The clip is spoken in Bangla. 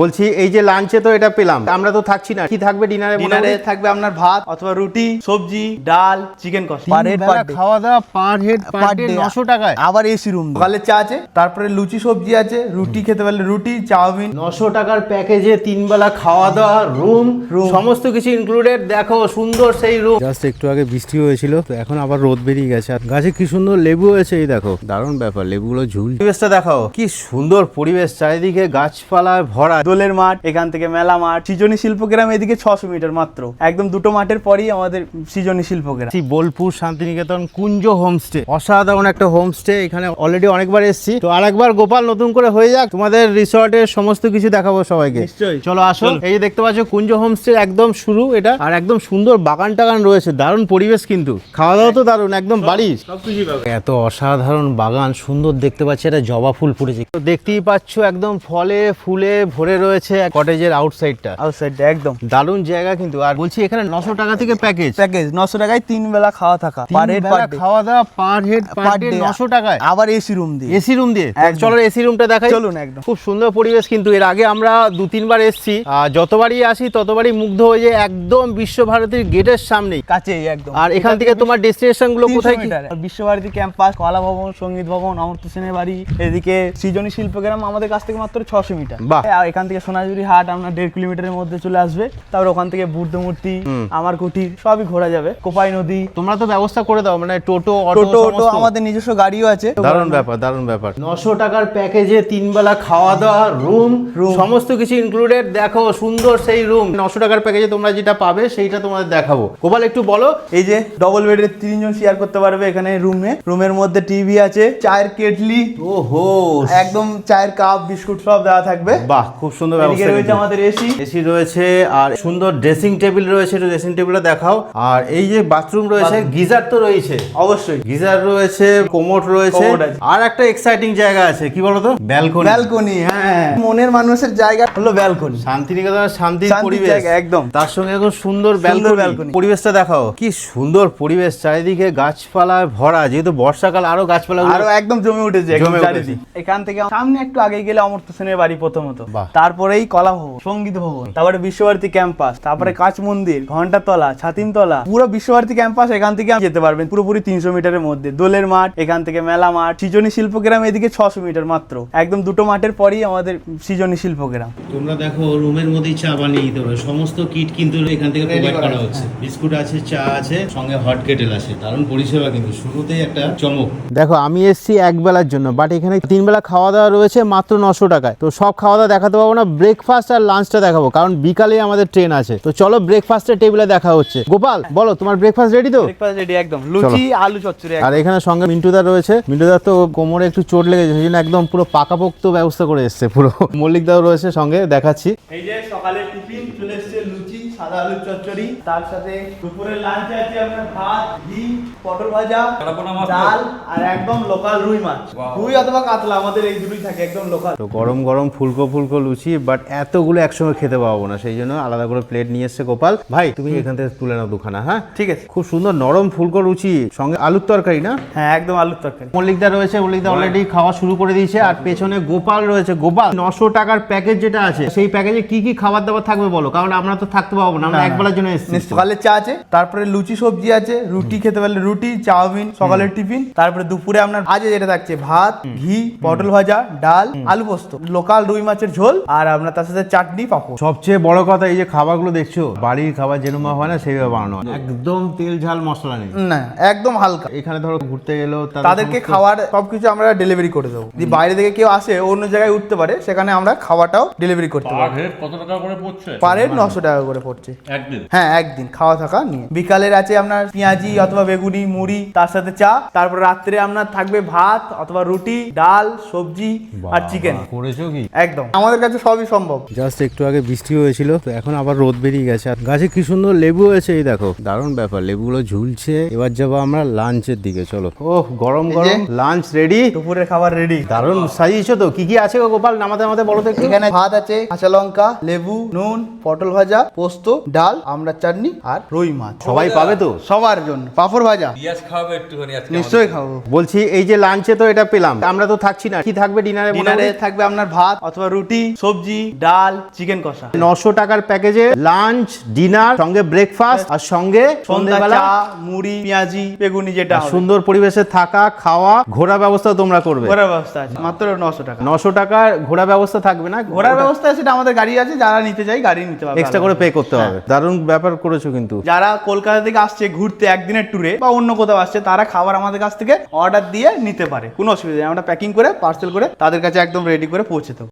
বলছি এই যে লাঞ্চে তো এটা পেলাম। আমরা তো থাকছি না। কি থাকবে ডিনারে ডিনারে থাকবে আপনার ভাত অথবা রুটি সবজি ডাল চিকেন কষা পার হেড খাওয়া দাওয়া পার হেড পার ডে নশো টাকায়। আবার এসি রুম সকালে চা আছে তারপরে লুচি সবজি আছে রুটি খেতে পারলে রুটি চাউমিন। নশো টাকার প্যাকেজে তিন বেলা খাওয়া দাওয়া রুম সমস্ত কিছু ইনক্লুডেড দেখো সুন্দর সেই রুম জাস্ট একটু আগে বৃষ্টি হয়েছিল তো এখন আবার রোদ বেরিয়ে গেছে। আর গাছে কি সুন্দর লেবু হয়েছে এই দেখো। দারুণ ব্যাপার লেবুগুলো ঝুল। পরিবেশটা দেখাও। কি সুন্দর পরিবেশ চারিদিকে গাছপালায় ভরা। দোলের মাঠ এখান থেকে মেলা মাঠ সৃজনী শিল্পগ্রাম এদিকে ছশো মিটার মাত্র। একদম দুটো মাঠের পরেই আমাদের সৃজনী শিল্পগ্রাম। বোলপুর শান্তিনিকেতন কুঞ্জ হোমস্টে। অসাধারণ একটা হোমস্টে এখানে অলরেডি অনেকবার এসেছি। তো আরেকবার গোপাল নতুন করে হয়ে যাক তোমাদের রিসর্টের সমস্ত কিছু দেখাবো সবাইকে। নিশ্চয়ই। চলো আসো। এই যে দেখতে পাচ্ছ কুঞ্জ হোমস্টে একদম শুরু এটা আর একদম সুন্দর বাগান টাগান রয়েছে দারুণ পরিবেশ কিন্তু। খাওয়া দাওয়া তো দারুণ একদম বাড়ি সবকিছু এত অসাধারণ বাগান সুন্দর দেখতে পাচ্ছি একটা জবা ফুল ফুটেছে। তো দেখতেই পাচ্ছ একদম ফলে ফুলে ভরে রয়েছে কটেজের আউটসাইডটা আউটসাইড একদম। দারুণ জায়গা কিন্তু। আর বলছি এখানে নশো টাকা থেকে প্যাকেজ প্যাকেজ নশো টাকায় তিন বেলা খাওয়া থাকা। পার হেড খাওয়া দাওয়া পার হেড পার ডে। নশো টাকায়। আবার এসি রুম দিয়ে। এসি রুম দিয়ে। চলো এসি রুমটা দেখাই। চলুন একদম। খুব সুন্দর পরিবেশ কিন্তু। এর আগে আমরা দু তিনবার এসেছি। আর যতবারই আসি ততবারই মুগ্ধ হয়ে যায় একদম বিশ্বভারতীর গেটের সামনেই। কাছেই একদম। আর এখান থেকে তোমার ডেস্টিনেশনগুলো কোথায় কি? বিশ্বভারতী ক্যাম্পাস কলা ভবন সংগীত ভবন অমর্ত্য সেনের বাড়ি এদিকে সৃজনী শিল্পগ্রাম আমাদের কাছ থেকে মাত্র ছশো মিটার বাহ। এখান থেকে সোনাঝুরি হাট আপনার দেড় কিলোমিটারের মধ্যে চলে আসবে। তারপর ওখান থেকে বুদ্ধ মূর্তি আমার কুটির সবই ঘোরা যাবে। কোপাই নদী। তোমরা তো ব্যবস্থা করে দাও মানে টোটো টোটো টোটো আমাদের নিজস্ব গাড়িও আছে। দারুণ ব্যাপার দারুণ ব্যাপার। নশো টাকার প্যাকেজে তিন বেলা খাওয়া দাওয়া রুম। Room। সমস্ত কিছু ইনক্লুডেড দেখো সুন্দর সেই রুম। নশো টাকার প্যাকেজে তোমরা যেটা পাবে সেইটা তোমাদের দেখাবো। গোপাল একটু বলো। এই যে ডবল বেডের তিনজন শেয়ার করতে পারবে এখানে রুমে রুমের মধ্যে টিভি আছে চায়ের কেটলি ওহো। একদম চায়ের কাপ বিস্কুট সব দেওয়া থাকবে। বাহ খুব সুন্দর ব্যবস্থা রয়েছে আমাদের এসি এসি রয়েছে আর সুন্দর ড্রেসিং টেবিল রয়েছে একটু ড্রেসিং টেবিলটা দেখাও। আর এই যে বাথরুম রয়েছে গিজার তো রয়েছে। অবশ্যই। গিজার রয়েছে কোমোট রয়েছে। আর একটা এক্সাইটিং জায়গা আছে কি বলতো? ব্যালকনি ব্যালকনি হ্যাঁ। মনের মানুষের জায়গা হলো ব্যালকনি শান্তিনিকেতনের শান্তির শান্তির পরিবেশ। একদম। তার সঙ্গে এখন সুন্দর ব্যালকনি পরিবেশটা দেখাও। কি সুন্দর পরিবেশ চারিদিকে গাছপালায় ভরা। যেহেতু বর্ষাকাল আরও গাছপালা আরও একদম জমে উঠেছে এখান থেকে সামনে একটু আগে গেলে অমর্ত্য সেনের বাড়ি প্রথমত। বাহ। তারপরেই কলা ভবন সংগীত ভবন তারপরে বিশ্বভারতী ক্যাম্পাস তারপরে কাঁচ মন্দির ঘন্টাতলা ছাতিমতলা পুরো বিশ্বভারতী ক্যাম্পাস এখান থেকে যেতে পারবেন পুরোপুরি তিনশো মিটারের মধ্যে। দোলের মাঠ এখান থেকে মেলা মাঠ সৃজনী শিল্পগ্রাম এদিকে ছশো মিটার মাত্র। একদম দুটো মাঠের পরেই আমাদের সৃজনী শিল্পগ্রাম। তোমরা দেখো রুমের মধ্যেই চা বানিয়ে দিতে পারো সমস্ত কিট কিন্তু এখান থেকে প্রোভাইড করা হচ্ছে। বিস্কুট আছে চা আছে সঙ্গে হট কেটেল আছে। দারুণ পরিষেবা কিন্তু শুরুতেই একটা চমক। দেখো আমি এসেছি এক বেলার জন্য বাট এখানে তিন বেলা খাওয়া দাওয়া রয়েছে মাত্র নশো টাকায়। তো সব খাওয়া দাওয়া দেখাতে পারব না ব্রেকফাস্ট আর লাঞ্চটা দেখাবো কারণ বিকালে আমাদের ট্রেন আছে। তো চলো ব্রেকফাস্টের টেবিলে দেখা হচ্ছে। গোপাল বলো তোমার ব্রেকফাস্ট রেডি তো? ব্রেকফাস্ট রেডি একদম। লুচি আলু চচ্চড়ি আর এখানে সঙ্গে মিন্টুদা রয়েছে। মিন্টুদার তো কোমরে একটু চোট লেগেছে সেই জন্য একদম পুরো পাকাপোক্ত ব্যবস্থা করে এসছে পুরো। মল্লিকদাও রয়েছে সঙ্গে দেখাচ্ছি। এই যে সকালে টিফিন চলে এসছে লুচি সাদা আলুর চচ্চড়ি তার সাথে দুপুরের লাঞ্চে আছে আপনার ভাত ঘি পটল ভাজা ডাল আর একদম লোকাল রুই মাছ। রুই অথবা কাতলা আমাদের এই দুটোই থাকে একদম লোকাল তো গরম গরম ফুলকো ফুলকো লুচি বাট এতগুলো একসঙ্গে খেতে পাবো না সেই জন্য আলাদা করে প্লেট নিয়ে এসছে গোপাল। ভাই তুমি এখান থেকে তুলে নাও দুখানা হ্যাঁ? ঠিক আছে। খুব সুন্দর নরম ফুলকো লুচি সঙ্গে আলুর তরকারি না? হ্যাঁ একদম আলুর তরকারি। মল্লিকদা রয়েছে মল্লিকদা অলরেডি খাওয়া শুরু করে দিয়েছে আর পেছনে গোপাল রয়েছে। গোপাল নশো টাকার প্যাকেজ যেটা আছে সেই প্যাকেজে কি কি খাবার দাবার থাকবে বলো? কারণ আমরা তো থাকতে পারব না আমরা একবেলার জন্য এসেছি। সকালে চা আছে তারপরে লুচি সবজি আছে রুটি খেতে পারলে রুটি চাউমিন সকালের টিফিন তারপরে দুপুরে আপনার আজ যেটা থাকছে ভাত ঘি পটল ভাজা ডাল আলু পোস্ত লোকাল রুই মাছের ঝোল আর আপনার তার সাথে চাটনি পাপড়। সবচেয়ে বড় কথা এই যে খাবারগুলো দেখছ বাড়ির খাবার যেরকম হয় না সেইভাবে বানানো একদম তেল ঝাল মশলা নেই। না একদম হালকা। এখানে ধরো ঘুরতে গেলেও তাদেরকে খাবার সবকিছু আমরা ডেলিভারি করে দেবো। যদি বাইরে থেকে কেউ আসে অন্য জায়গায় উঠতে পারে সেখানে আমরা খাওয়াটাও ডেলিভারি করতে পার পারি কত টাকা করে পড়ছে? পার হেড নশো টাকা করে পড়ছে। একদিন? হ্যাঁ একদিন খাওয়া থাকা নিয়ে। বিকালের আছে আপনার পেঁয়াজি অথবা বেগুনি মুড়ি তার সাথে চা তারপর রাত্রে আপনার থাকবে ভাত অথবা রুটি ডাল সবজি আর চিকেন করেছ কি? একদম আমাদের কাছে সবই সম্ভব। জাস্ট একটু আগে বৃষ্টি হয়েছিল তো এখন আবার রোদ বেরিয়ে গেছে। আর গাছে কি সুন্দর লেবু হয়েছে এই দেখো। দারুণ ব্যাপার লেবুগুলো ঝুলছে। এবার যাব আমরা লাঞ্চের দিকে চলো। ও গরম গরম। লাঞ্চ রেডি দুপুরের খাবার রেডি দারুণ সাজিয়েছো তো? কি কি আছে গো গোপাল? নামাতে নামাতে বলো তো এখানে ভাত আছে কাঁচা লঙ্কা লেবু নুন পটল ভাজা পোস্ত ডাল আমরা চাটনি আর রুই মাছ। সবাই পাবে তো? সবার জন্য। পাঁপড় ভাজা। পিঁয়াজ খাওয়াবে একটুখানি আজকে নিশ্চয়ই খাব। বলছি এই যে লাঞ্চে তো এটা পেলাম। আমরা তো থাকছি না। কি থাকবে ডিনারে ডিনারে থাকবে আপনার ভাত অথবা রুটি সবজি ডাল চিকেন কষা। নশো টাকার প্যাকেজে লাঞ্চ ডিনার সঙ্গে ব্রেকফাস্ট আর সঙ্গে সন্ধ্যা সন্ধ্যেবেলা চা মুড়ি পেঁয়াজি বেগুনি যেটা সুন্দর পরিবেশে থাকা খাওয়া ঘোরা ব্যবস্থা তোমরা করবে। ঘোরার ব্যবস্থা আছে। মাত্র নশো টাকা। নশো টাকার ঘোরা ব্যবস্থা থাকবে না? ঘোরার ব্যবস্থা আছে সেটা আমাদের গাড়ি আছে যারা নিতে চাই গাড়ি নিতে পারবে এক্সট্রা করে পে করতে হবে। দারুণ ব্যাপার করেছ কিন্তু। যারা কলকাতা থেকে আসছে ঘুরতে একদিনের ট্যুরে বা অন্য কোথাও আসছে তারা খাবার আমাদের কাছ থেকে অর্ডার দিয়ে নিতে পারে। কোনো অসুবিধা নেই। আমরা প্যাকিং করে পার্সেল করে তাদের কাছে একদম রেডি করে পৌঁছে দেবো।